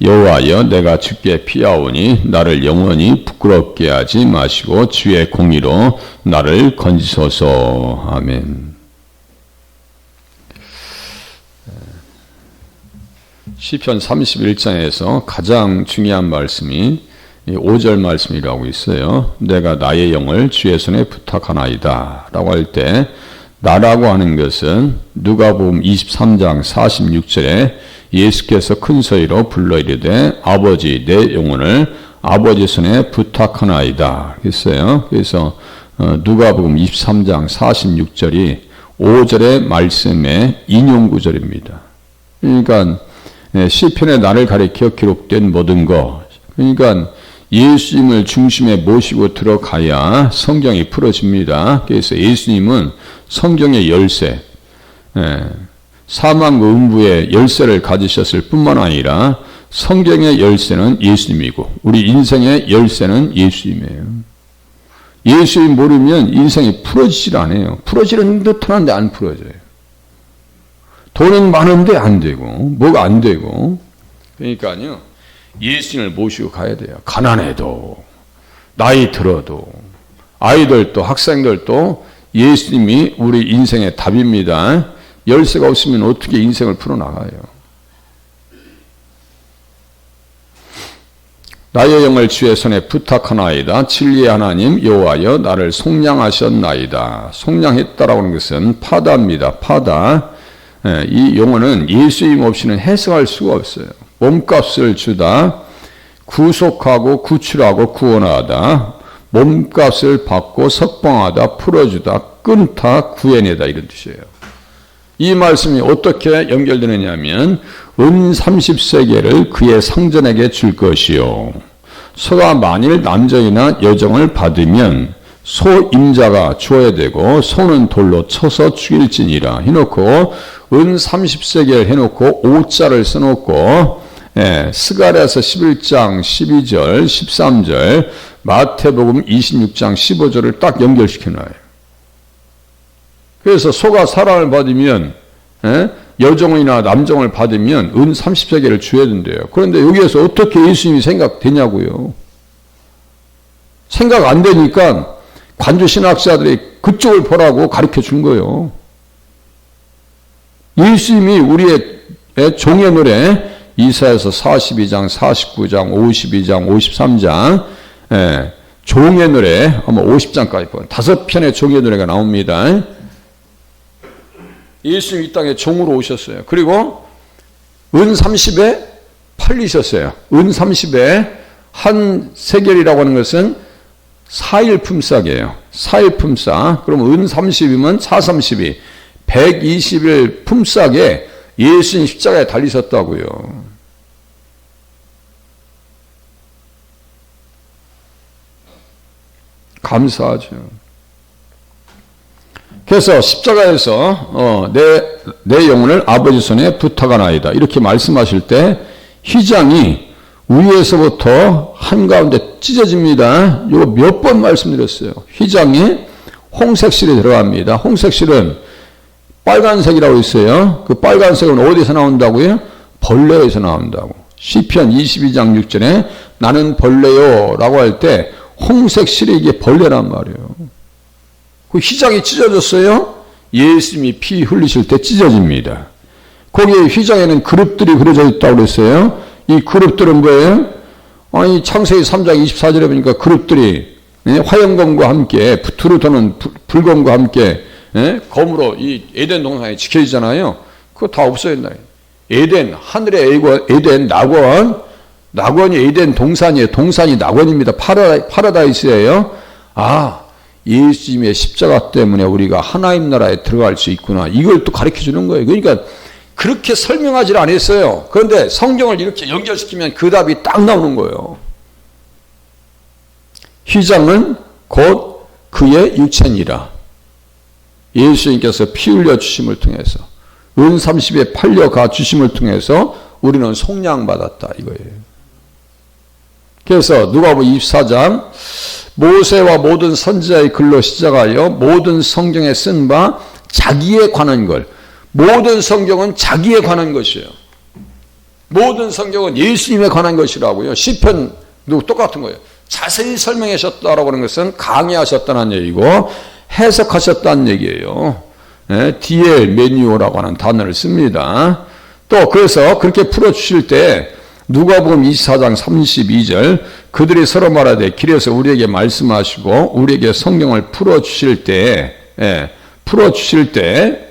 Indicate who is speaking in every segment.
Speaker 1: 여호와여 내가 주께 피하오니 나를 영원히 부끄럽게 하지 마시고 주의 공의로 나를 건지소서 아멘. 시편 31장에서 가장 중요한 말씀이 5절 말씀이라고 있어요. 내가 나의 영을 주의 손에 부탁하나이다 라고 할때 나라고 하는 것은 누가복음 23장 46절에 예수께서 큰 소리로 불러 이르되 아버지 내 영혼을 아버지 손에 부탁하나이다 했어요. 그래서 어, 누가복음 23장 46절이 5절의 말씀의 인용 구절입니다. 그러니까 예, 시편에 나를 가리켜 기록된 모든 것 그러니까 예수님을 중심에 모시고 들어가야 성경이 풀어집니다. 그래서 예수님은 성경의 열쇠, 예, 사망 음부의 열쇠를 가지셨을 뿐만 아니라 성경의 열쇠는 예수님이고 우리 인생의 열쇠는 예수님이에요. 예수님 모르면 인생이 풀어지질 않아요. 풀어지는 듯 하는데 안 풀어져요. 돈은 많은데 안 되고 뭐가 안 되고 그러니까요. 예수님을 모시고 가야 돼요. 가난해도 나이 들어도 아이들도 학생들도 예수님이 우리 인생의 답입니다. 열쇠가 없으면 어떻게 인생을 풀어나가요? 나의 영을 주의 손에 부탁하나이다. 진리의 하나님 여호와여 나를 속량하셨나이다. 속량했다라고 하는 것은 파다입니다. 파다. 예, 이 용어는 예수님 없이는 해석할 수가 없어요. 몸값을 주다, 구속하고 구출하고 구원하다, 몸값을 받고 석방하다, 풀어주다, 끊다, 구해내다 이런 뜻이에요. 이 말씀이 어떻게 연결되느냐면 은 30세계를 그의 상전에게 줄 것이요. 소가 만일 남정이나 여정을 받으면 소 임자가 주어야 되고 소는 돌로 쳐서 죽일지니라 해놓고 은 30세계를 해놓고 오자를 써놓고 예, 스가랴서 11장 12절 13절 마태복음 26장 15절을 딱 연결시켜 놔요. 그래서 소가 사랑을 받으면 예? 여정이나 남정을 받으면 은 30세계를 줘야 된대요. 그런데 여기에서 어떻게 예수님이 생각되냐고요. 생각 안 되니까 관주 신학자들이 그쪽을 보라고 가르쳐 준 거예요. 예수님이 우리의 종의 노래 이사에서 42장, 49장, 52장, 53장 예, 종의 노래 아마 50장까지 보 다섯 편의 종의 노래가 나옵니다. 예수님 이 땅에 종으로 오셨어요. 그리고 은 30에 팔리셨어요. 은 30에 한 세겔이라고 하는 것은 4일 품삯이에요. 4일 품삯. 그럼 은 30이면 4 30이 120일 품삯에 예수님 십자가에 달리셨다고요. 감사하죠. 그래서 십자가에서 어, 내, 내 영혼을 아버지 손에 부탁하나이다. 이렇게 말씀하실 때 휘장이 위에서부터 한가운데 찢어집니다. 이거 몇 번 말씀드렸어요. 휘장이 홍색실에 들어갑니다. 홍색실은 빨간색이라고 있어요. 그 빨간색은 어디서 나온다고요? 벌레에서 나온다고. 시편 22장 6절에 나는 벌레요 라고 할 때 홍색실이 이게 벌레란 말이에요. 그 휘장이 찢어졌어요. 예수님이 피 흘리실 때 찢어집니다. 거기에 휘장에는 그룹들이 그려져 있다고 그랬어요. 이 그룹들은 뭐예요? 아니 창세기 3장 24절에 보니까 그룹들이 예? 화영검과 함께 두루 도는 불검과 함께 예? 검으로 이 에덴 동산에 지켜지잖아요. 그거 다 없어졌나요? 에덴 하늘의 에덴 낙원 낙원이 에덴 동산이에요. 동산이 낙원입니다. 파라, 파라다이스예요. 아 예수님의 십자가 때문에 우리가 하나님 나라에 들어갈 수 있구나. 이걸 또 가르쳐 주는 거예요. 그러니까 그렇게 설명하지 않았어요. 그런데 성경을 이렇게 연결시키면 그 답이 딱 나오는 거예요. 휘장은 곧 그의 육체니라. 예수님께서 피 흘려 주심을 통해서 은 30에 팔려 가 주심을 통해서 우리는 속량받았다 이거예요. 그래서 누가복음 24장 모세와 모든 선지자의 글로 시작하여 모든 성경에 쓴 바 자기에 관한 걸 모든 성경은 자기에 관한 것이에요. 모든 성경은 예수님에 관한 것이라고요. 시편도 똑같은 거예요. 자세히 설명하셨다라고 하는 것은 강의하셨다는 얘기고 해석하셨다는 얘기예요. 예, 디엘 메뉴라고 하는 단어를 씁니다. 또 그래서 그렇게 풀어 주실 때 누가복음 24장 32절 그들이 서로 말하되 길에서 우리에게 말씀하시고 우리에게 성경을 풀어 주실 때 예, 풀어 주실 때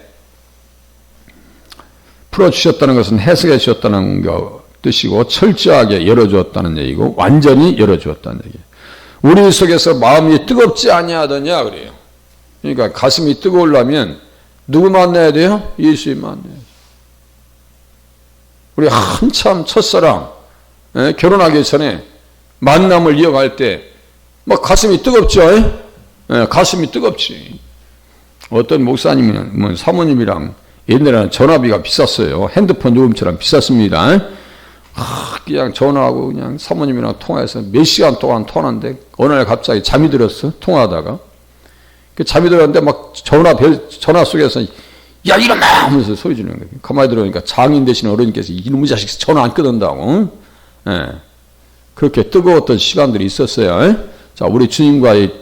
Speaker 1: 풀어 주셨다는 것은 해석해 주셨다는 거 뜻이고 철저하게 열어 주었다는 얘기고 완전히 열어 주었다는 얘기. 우리 속에서 마음이 뜨겁지 아니하더냐 그래요. 그러니까 가슴이 뜨거우려면 누구 만나야 돼요? 예수님 만나야 우리 한참 첫사랑 에, 결혼하기 전에 만남을 이어갈 때 막 가슴이 뜨겁죠. 에, 가슴이 뜨겁지. 어떤 목사님은 뭐 사모님이랑 옛날에는 전화비가 비쌌어요. 핸드폰 요금처럼 비쌌습니다. 아, 그냥 전화하고 그냥 사모님이랑 통화해서 몇 시간 동안 통화하는데 어느 날 갑자기 잠이 들었어. 통화하다가. 그 잠이 들었는데 막 전화 별, 전화 속에서 야 일어나 하면서 소리 지르는 거예요. 가만히 들어보니까 장인 되신 어른께서 이놈의 자식 전화 안 끊는다고. 예. 그렇게 뜨거웠던 시간들이 있었어요. 예? 자, 우리 주님과의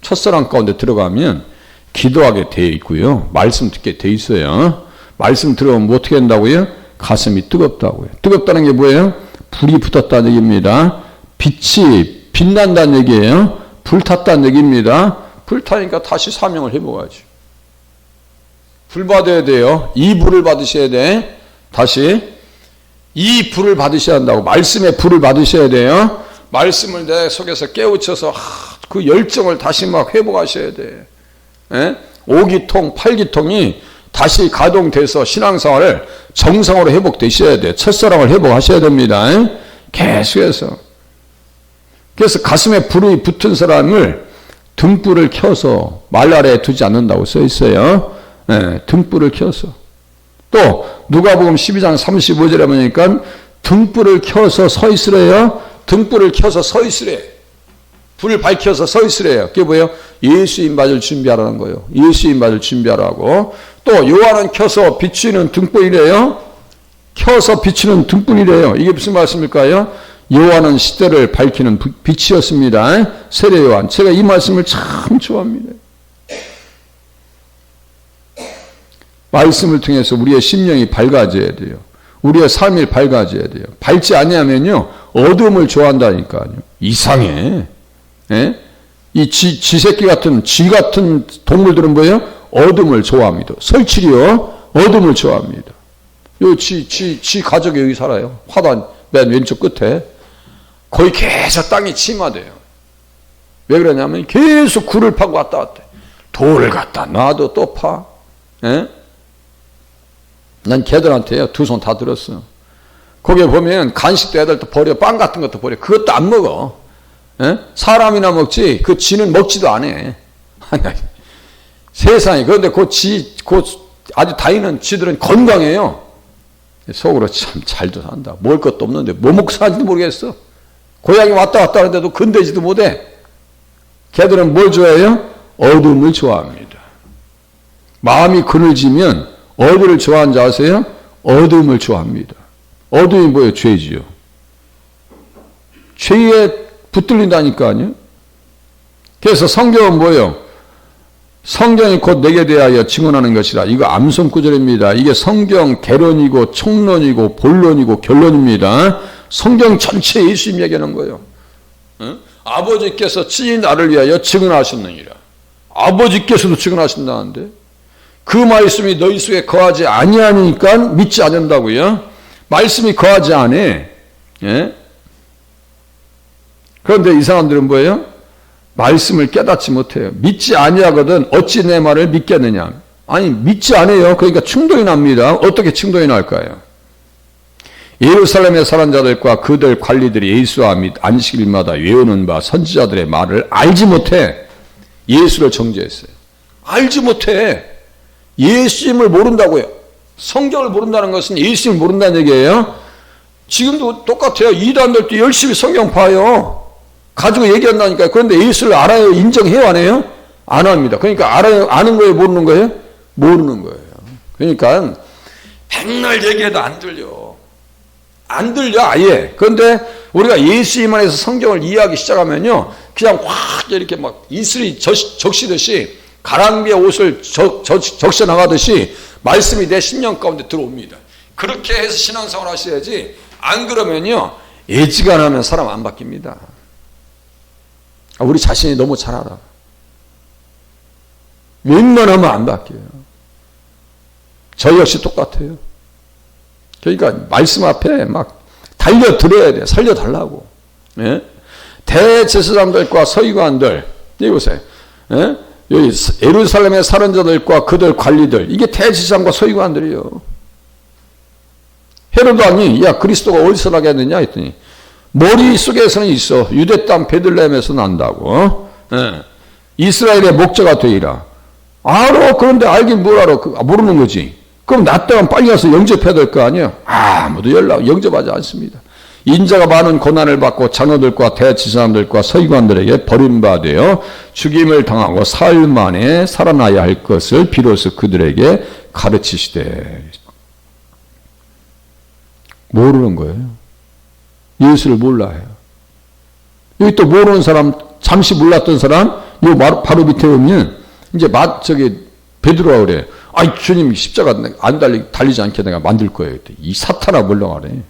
Speaker 1: 첫사랑 가운데 들어가면 기도하게 되어 있고요. 말씀 듣게 되어 있어요. 말씀 들어보면 뭐 어떻게 한다고요? 가슴이 뜨겁다고요. 뜨겁다는 게 뭐예요? 불이 붙었다는 얘기입니다. 빛이 빛난다는 얘기예요. 불탔다는 얘기입니다. 불타니까 다시 사명을 해보아야지. 불 받아야 돼요. 이 불을 받으셔야 돼. 다시 이 불을 받으셔야 한다고. 말씀의 불을 받으셔야 돼요. 말씀을 내 속에서 깨우쳐서 그 열정을 다시 막 회복하셔야 돼. 예? 5기통, 8기통이 다시 가동돼서 신앙생활을 정상으로 회복되셔야 돼. 첫사랑을 회복하셔야 됩니다. 예? 계속해서. 그래서 가슴에 불이 붙은 사람을 등불을 켜서 말 아래에 두지 않는다고 써 있어요. 네, 등불을 켜서. 또 누가복음 12장 35절에 보니까 등불을 켜서 서 있으래요. 등불을 켜서 서 있으래. 불을 밝혀서 서 있으래요. 그게 뭐예요? 예수님 맞을 준비하라는 거예요. 예수님 맞을 준비하라고. 또 요한은 켜서 비추는 등불이래요. 켜서 비추는 등불이래요. 이게 무슨 말씀일까요? 요한은 시대를 밝히는 빛이었습니다. 세례 요한. 제가 이 말씀을 참 좋아합니다. 말씀을 통해서 우리의 심령이 밝아져야 돼요. 우리의 삶이 밝아져야 돼요. 밝지 아니하면요 어둠을 좋아한다니까요. 이상해. 예? 이 지, 지새끼 같은 쥐 같은 동물들은 뭐예요? 어둠을 좋아합니다. 설치리요 어둠을 좋아합니다. 요 쥐, 쥐, 쥐 가족이 여기 살아요. 화단 맨 왼쪽 끝에. 거의 계속 땅이 침하돼요. 왜 그러냐면 계속 굴을 파고 왔다 갔다. 돌을 갖다 놔도 또 파. 예? 난 걔들한테요. 두손 다 들었어. 거기에 보면 간식도 애들 또 버려. 빵 같은 것도 버려. 그것도 안 먹어. 예? 사람이나 먹지. 그 쥐는 먹지도 않아. 세상에. 그런데 그 쥐, 그 아주 다니는 쥐들은 건강해요. 속으로 참 잘도 산다. 먹을 것도 없는데 뭐 먹고 사는지도 모르겠어. 고향이 왔다 갔다 하는데도 건대지도 못해. 걔들은 뭘 좋아해요? 어둠을 좋아합니다. 마음이 그늘지면 어디를 좋아하는지 아세요? 어둠을 좋아합니다. 어둠이 뭐예요? 죄지요. 죄에 붙들린다니까요. 그래서 성경은 뭐예요? 성경이 곧 내게 대하여 증언하는 것이라. 이거 암송 구절입니다. 이게 성경 개론이고 총론이고 본론이고 결론입니다. 성경 전체 예수님 얘기하는 거예요. 어? 아버지께서 친히 나를 위하여 증언하셨느니라. 아버지께서도 증언하신다는데 그 말씀이 너희 속에 거하지 아니하니까 믿지 않는다고요. 말씀이 거하지 않아. 예? 그런데 이 사람들은 뭐예요? 말씀을 깨닫지 못해요. 믿지 아니하거든 어찌 내 말을 믿겠느냐. 아니 믿지 않아요. 그러니까 충동이 납니다. 어떻게 충동이 날까요? 예루살렘의 사람 자들과 그들 관리들이 예수와 및 안식일마다 외우는 바 선지자들의 말을 알지 못해 예수를 정죄했어요. 알지 못해. 예수님을 모른다고요. 성경을 모른다는 것은 예수님을 모른다는 얘기예요. 지금도 똑같아요. 이단들 도 열심히 성경 봐요. 가지고 얘기한다니까요. 그런데 예수를 알아요? 인정해요? 안 해요? 안 합니다. 그러니까 알아요? 아는 거예요? 모르는 거예요? 모르는 거예요. 그러니까 백날 얘기해도 안 들려. 안 들려 아예. 그런데 우리가 예수님 안에서 성경을 이해하기 시작하면요, 그냥 확 이렇게 막 이슬이 적, 적시듯이 가랑비에 옷을 적, 적, 적셔 나가듯이 말씀이 내 심령 가운데 들어옵니다. 그렇게 해서 신앙생활 하셔야지 안 그러면요 애지간하면 사람 안 바뀝니다. 아, 우리 자신이 너무 잘 알아. 웬만하면 안 바뀌어요. 저 역시 똑같아요. 그러니까 말씀 앞에 막 달려들어야 돼. 살려달라고. 예? 대제사장들과 서기관들 여기 보세요. 예? 여기 예루살렘의 사는 자들과 그들 관리들 이게 대제사장과 서기관들이요. 헤로드 왕이 야 그리스도가 어디서 나겠느냐 했더니 머릿속에서는 있어. 유대 땅 베들레헴에서 난다고. 예. 이스라엘의 목자가 되리라. 알아. 그런데 알긴 뭘 알아. 그, 모르는 거지. 그럼 나 때만 빨리 가서 영접해야 될 거 아니에요? 아무도 연락, 영접하지 않습니다. 인자가 많은 고난을 받고 장로들과 대지사람들과 서기관들에게 버림받아 죽임을 당하고 사흘 만에 살아나야 할 것을 비로소 그들에게 가르치시되 모르는 거예요. 예수를 몰라요. 여기 또 모르는 사람, 잠시 몰랐던 사람, 요 바로 밑에 오면 이제 맛 저기 베드로가 그래. 아이 주님 십자가 안 달리 달리지 않게 내가 만들 거예요. 이 사탄아 물러가래.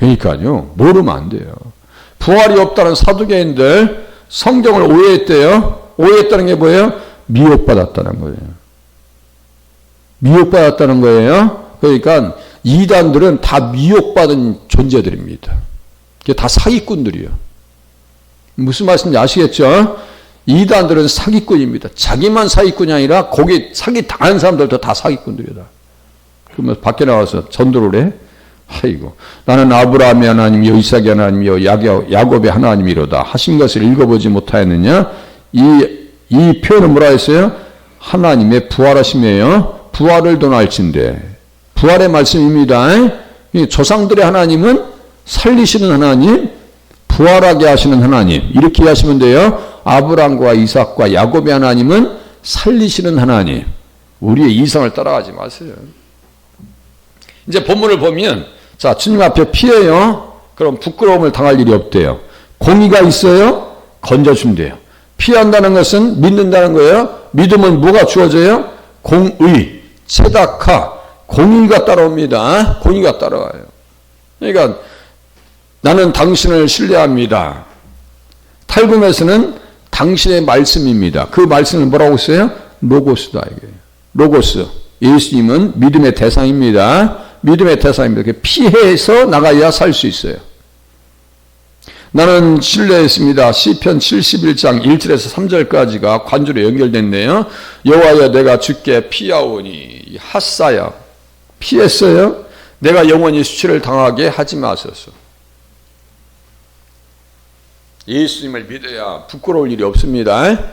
Speaker 1: 그러니까요 모르면 안 돼요. 부활이 없다는 사두개인들 성경을 오해했대요. 오해했다는 게 뭐예요? 미혹받았다는 거예요. 미혹받았다는 거예요. 그러니까 이단들은 다 미혹받은 존재들입니다. 그게 다 사기꾼들이요. 무슨 말씀인지 아시겠죠? 이단들은 사기꾼입니다. 자기만 사기꾼이 아니라 거기 사기 당한 사람들도 다 사기꾼들이다. 그러면 밖에 나와서 전도를 해? 아이고, 나는 아브라함의 하나님이요, 이삭의 하나님이요, 야곱의 하나님이로다. 하신 것을 읽어보지 못하였느냐? 이, 이 표현은 뭐라 했어요? 하나님의 부활하심이에요. 부활을 도날진데. 부활의 말씀입니다. 조상들의 하나님은 살리시는 하나님, 부활하게 하시는 하나님. 이렇게 하시면 돼요. 아브람과 이삭과 야곱의 하나님은 살리시는 하나님. 우리의 이성을 따라가지 마세요. 이제 본문을 보면 자 주님 앞에 피해요. 그럼 부끄러움을 당할 일이 없대요. 공의가 있어요. 건져준대요. 피한다는 것은 믿는다는 거예요. 믿으면 뭐가 주어져요? 공의, 체다카, 공의가 따라옵니다. 공의가 따라와요. 그러니까 나는 당신을 신뢰합니다. 탈금에서는 당신의 말씀입니다. 그 말씀을 뭐라고 써요? 로고스다 이게. 로고스. 예수님은 믿음의 대상입니다. 믿음의 대상입니다. 피해서 나가야 살 수 있어요. 나는 신뢰했습니다. 시편 71장 1절에서 3절까지가 관주로 연결됐네요. 여호와여 내가 주께 피하오니 핫사야 피했어요. 내가 영원히 수치를 당하게 하지 마소서. 예수님을 믿어야 부끄러울 일이 없습니다.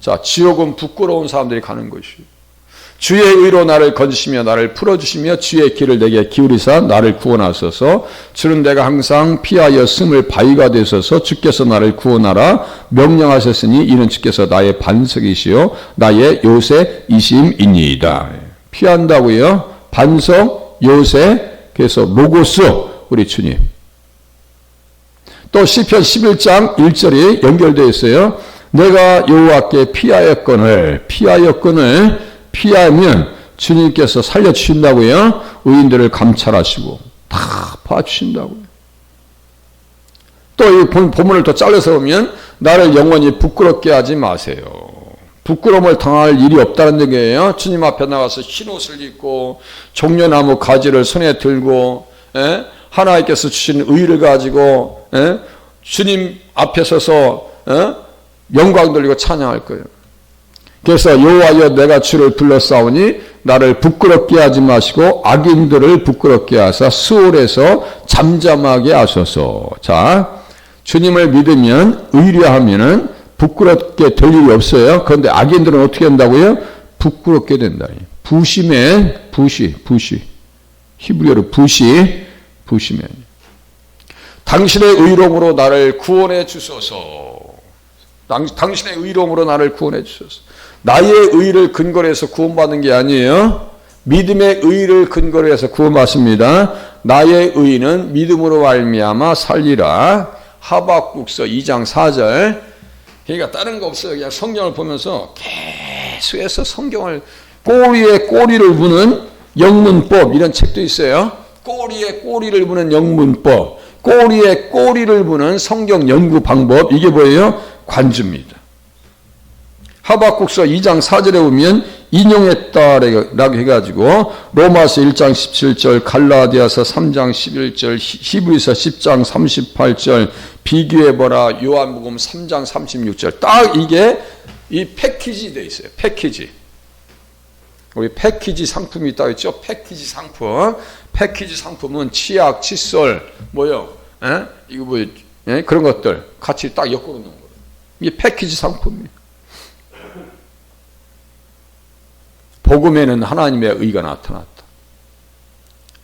Speaker 1: 자, 지옥은 부끄러운 사람들이 가는 것이. 주의 의로 나를 건지시며 나를 풀어주시며 주의 길을 내게 기울이사 나를 구원하소서. 주는 내가 항상 피하여 숨을 바위가 되소서. 주께서 나를 구원하라. 명령하셨으니 이는 주께서 나의 반석이시요 나의 요새이심이니이다. 피한다고요? 반석 요새 그래서 로고스 우리 주님. 또 시편 11장 1절이 연결되어 있어요. 내가 여호와께 피하였건을 피하였건을 피하면 주님께서 살려 주신다고요. 의인들을 감찰하시고 다 봐주신다고요. 또 이 본문을 더 잘라서 보면 나를 영원히 부끄럽게 하지 마세요. 부끄러움을 당할 일이 없다는 얘기예요. 주님 앞에 나가서 흰 옷을 입고 종려나무 가지를 손에 들고 에? 예? 하나님께서 주신 의를 가지고 에? 예? 주님 앞에 서서 에? 어? 영광 돌리고 찬양할 거예요. 그래서 여호와여 내가 주를 불러싸우니 나를 부끄럽게 하지 마시고 악인들을 부끄럽게 하사 수월에서 잠잠하게 하소서. 자, 주님을 믿으면 의뢰하면은 부끄럽게 될 일이 없어요. 그런데 악인들은 어떻게 한다고요? 부끄럽게 된다. 부심에 부시 부시 히브리어로 부시 부심에 당신의 의로움으로 나를 구원해 주소서. 당, 당신의 의로움으로 나를 구원해 주소서. 나의 의를 근거로 해서 구원받는 게 아니에요. 믿음의 의를 근거로 해서 구원받습니다. 나의 의는 믿음으로 말미암아 살리라. 하박국서 2장 4절. 그러니까 다른 거 없어요. 그냥 성경을 보면서 계속해서 성경을 꼬리에 꼬리를 부는 영문법 이런 책도 있어요. 꼬리에 꼬리를 부는 영문법, 꼬리에 꼬리를 부는 성경 연구 방법 이게 뭐예요? 관주입니다. 하박국서 2장 4절에 보면 인용했다라고 해가지고 로마서 1장 17절, 갈라디아서 3장 11절, 히브리서 10장 38절 비교해보라 요한복음 3장 36절 딱 이게 이 패키지 돼 있어요. 패키지. 우리 패키지 상품이 있다고 했죠. 패키지 상품. 패키지 상품은 치약, 칫솔, 뭐요? 에? 이거 뭐 에? 그런 것들 같이 딱 엮어 놓는 거예요. 이게 패키지 상품이에요. 복음에는 하나님의 의가 나타났다.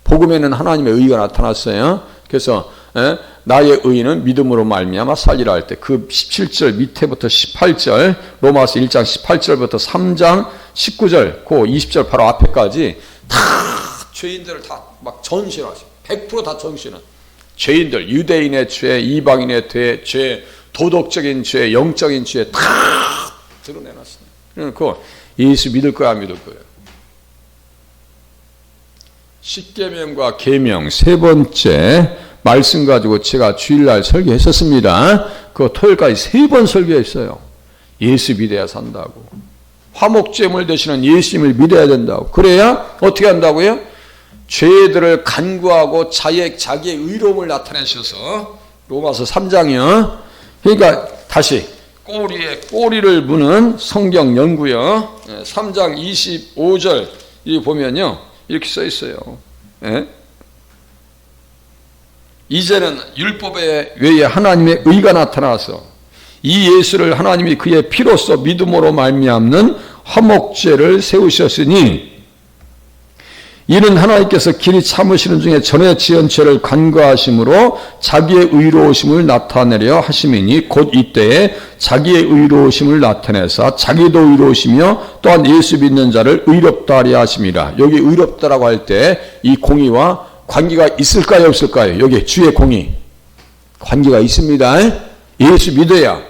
Speaker 1: 복음에는 하나님의 의가 나타났어요. 그래서 에? 나의 의는 믿음으로 말미암아 살리라 할 때 그 17절 밑에부터 18절 로마서 1장 18절부터 3장 19절 그 20절 바로 앞에까지 다 죄인들을 다 막 전신하시 100%다 전신은 죄인들 유대인의 죄 이방인의 죄, 죄 도덕적인 죄 영적인 죄 다 드러내놨습니다. 그러니까 예수 믿을 거야 안 믿을 거예요. 십계명과 계명 세 번째 말씀 가지고 제가 주일날 설교했었습니다. 그 토요일까지 세 번 설교했어요. 예수 믿어야 산다고. 화목제물 되시는 예수님을 믿어야 된다고. 그래야 어떻게 한다고요? 죄들을 간구하고 자의, 자기의 의로움을 나타내셔서 로마서 3장이요. 그러니까 다시 꼬리에 꼬리를 무는 성경 연구요. 3장 25절 이 보면요. 이렇게 써 있어요. 예? 이제는 율법에 외에 하나님의 의가 나타나서 이 예수를 하나님이 그의 피로써 믿음으로 말미암는 화목제를 세우셨으니 이는 하나님께서 길이 참으시는 중에 전에 지은 죄를 간과하심으로 자기의 의로우심을 나타내려 하심이니 곧 이때에 자기의 의로우심을 나타내사 자기도 의로우시며 또한 예수 믿는 자를 의롭다 하려 하심이라 여기 의롭다라고 할 때 이 공의와 관계가 있을까요 없을까요? 여기 주의 공의 관계가 있습니다. 예수 믿어야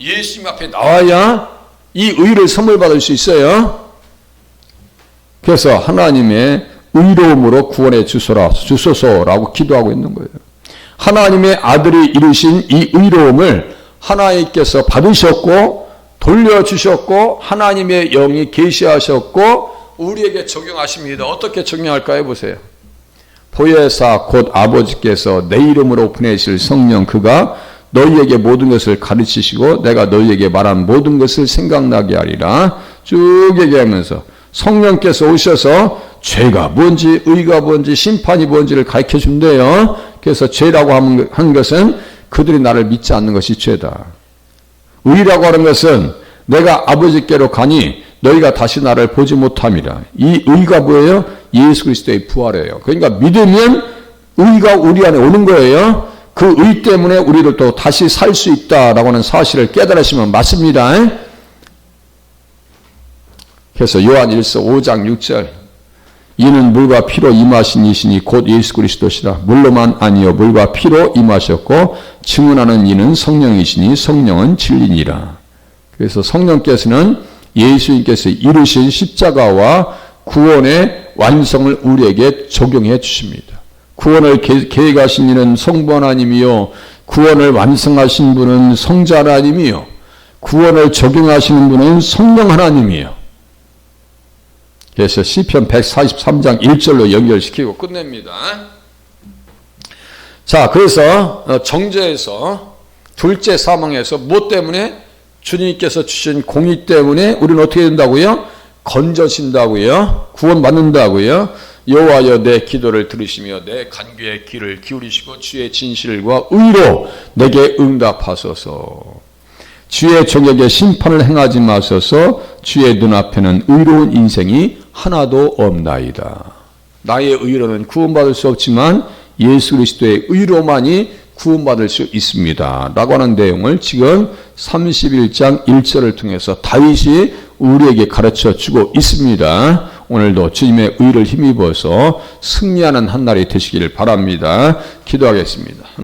Speaker 1: 예수님 앞에 나와야 이 의를 선물 받을 수 있어요. 그래서 하나님의 의로움으로 구원해 주소라 주소서라고 기도하고 있는 거예요. 하나님의 아들이 이루신 이 의로움을 하나님께서 받으셨고 돌려주셨고 하나님의 영이 계시하셨고 우리에게 적용하십니다. 어떻게 적용할까요? 보세요. 보혜사 곧 아버지께서 내 이름으로 보내실 성령 그가 너희에게 모든 것을 가르치시고 내가 너희에게 말한 모든 것을 생각나게 하리라 쭉 얘기하면서 성령께서 오셔서 죄가 뭔지 의가 뭔지 심판이 뭔지를 가르쳐 준대요. 그래서 죄라고 한 것은 그들이 나를 믿지 않는 것이 죄다. 의라고 하는 것은 내가 아버지께로 가니 너희가 다시 나를 보지 못함이라. 이 의가 뭐예요? 예수 그리스도의 부활이에요. 그러니까 믿으면 의가 우리 안에 오는 거예요. 그 의 때문에 우리를 또 다시 살 수 있다라고 하는 사실을 깨달으시면 맞습니다. 그래서 요한 1서 5장 6절 이는 물과 피로 임하신 이시니 곧 예수 그리스도시라 물로만 아니요 물과 피로 임하셨고 증언하는 이는 성령이시니 성령은 진리니라. 그래서 성령께서는 예수님께서 이루신 십자가와 구원의 완성을 우리에게 적용해 주십니다. 구원을 계획하신 이는 성부 하나님이요 구원을 완성하신 분은 성자 하나님이요 구원을 적용하시는 분은 성령 하나님이요. 그래서 시편 143장 1절로 연결시키고 끝냅니다. 자, 그래서 어, 정죄에서 둘째 사망에서 뭐 때문에 주님께서 주신 공의 때문에 우리는 어떻게 된다고요? 건져진다고요? 구원받는다고요? 여호와여 내 기도를 들으시며 내 간구의 귀를 기울이시고 주의 진실과 의로 내게 응답하소서. 주의 종에게 심판을 행하지 마소서. 주의 눈앞에는 의로운 인생이 하나도 없나이다. 나의 의로는 구원받을 수 없지만 예수 그리스도의 의로만이 구원받을 수 있습니다. 라고 하는 내용을 지금 31장 1절을 통해서 다윗이 우리에게 가르쳐 주고 있습니다. 오늘도 주님의 의를 힘입어서 승리하는 한 날이 되시길 바랍니다. 기도하겠습니다.